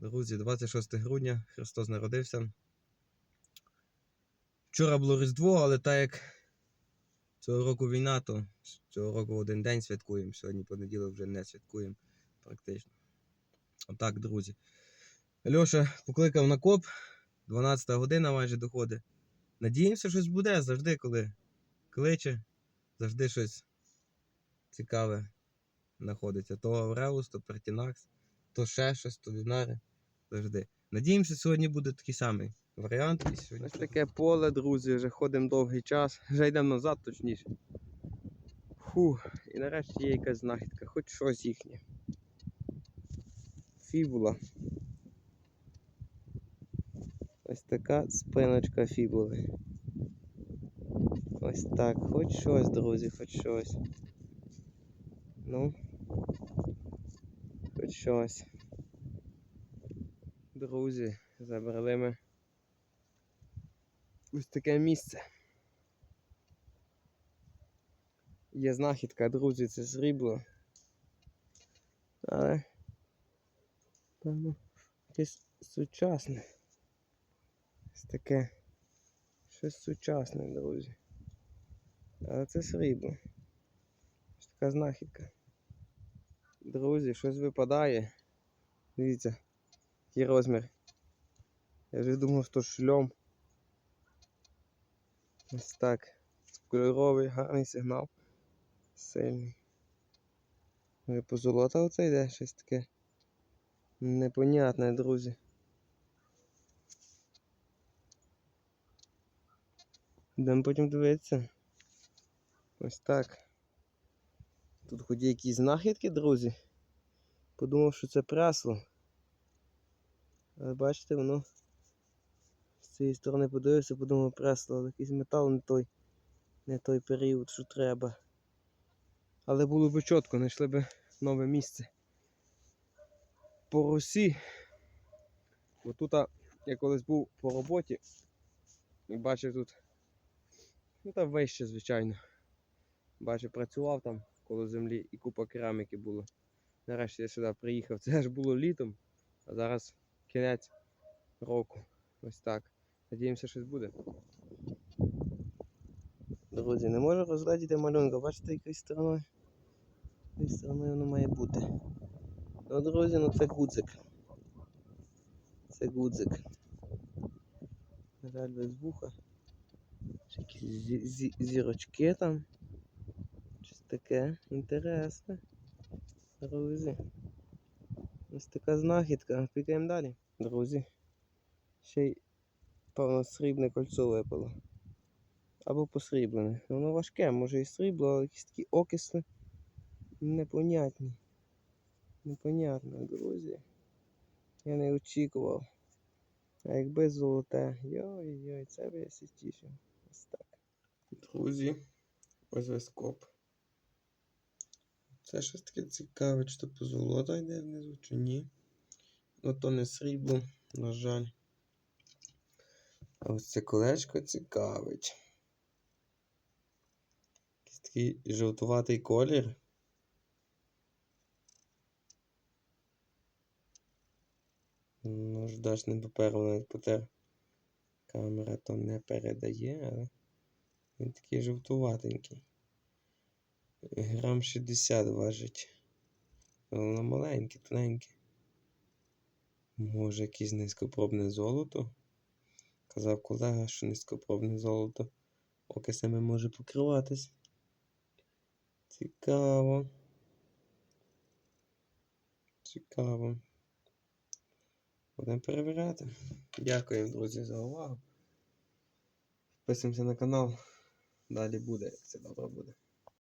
Друзі, 26 грудня Христос народився. Вчора було Різдво, але так як цього року війна, то цього року один день святкуємо. Сьогодні понеділок вже не святкуємо практично. Отак, друзі. Льоша покликав на коп, 12 година майже доходить. Надіємося, щось буде завжди, коли кличе, завжди щось цікаве знаходиться. То Авреус, то Пертінакс, то ще щось, то Динари. Завжди. Надіємося, сьогодні буде такий самий варіант. І сьогодні Ось таке поле, друзі, вже ходимо довгий час. Вже йдемо назад, точніше. Фу, і нарешті є якась знахідка, хоч щось їхнє. Фібула. Ось така спиночка фібули. Ось так, хоч щось, друзі, хоч щось. Ну, хоч щось. Друзі, забрали ми ось таке місце. Є знахідка, друзі, це срібло. Але певно якесь сучасне. Ось таке щось сучасне, друзі. Але це срібло. Ось така знахідка. Друзі, щось випадає. Дивіться, який розмір. Я вже думав, що шльом. Ось так. Кольоровий, гарний сигнал. Сильний. Може позолота оце йде щось таке. Непонятне, друзі. Будемо потім дивитися. Ось так. Тут хоч є якісь знахідки, друзі. Подумав, що це пресло. Але бачите, воно з цієї сторони подивився, подумав пресло, якийсь метал не той, не той період, що треба. Але було б чітко, знайшли б нове місце. По Русі. Бо тут я колись був по роботі і бачив тут, ну там вище, звичайно. Бачив, працював там коло землі і купа кераміки було. Нарешті я сюди приїхав. Це ж було літом, а зараз кінець року. Ось так. Надіємося, щось буде. Друзі, не можу розглядіти малюнка, бачите, якою стороною? Якою стороною воно має бути. Ну, друзі, ну це гудзик. Це гудзик. На жаль, без вуха. Якісь зі- зі- зірочки там. Щось таке інтересне. Друзі. Ось така знахідка. Підемо далі. Друзі. Ще й певно срібне кольцо випало. Або посріблене. Воно важке, може і срібло, але якісь такі окисли непонятні. Непонятно, друзі. Я не очікував. А якби золоте. Йой-йой, це би я сітішив. Ось так. Друзі, ось весь коп. Це щось таке цікаве, чи то позолота йде внизу, чи ні. Ну то не срібло, на жаль. А ось це колечко цікавить. Якийсь такий жовтуватий колір. Ну, ждачним папером навіть потер. Камера то не передає, але він такий жовтуватенький. Грам 60 важить. Воно маленьке, тоненьке. Може якесь низькопробне золото. Казав колега, що низькопробне золото окисами може покриватись. Цікаво. Цікаво. Будемо перевіряти. Дякую, друзі, за увагу. Підписуємося на канал. Далі буде, як це добре буде.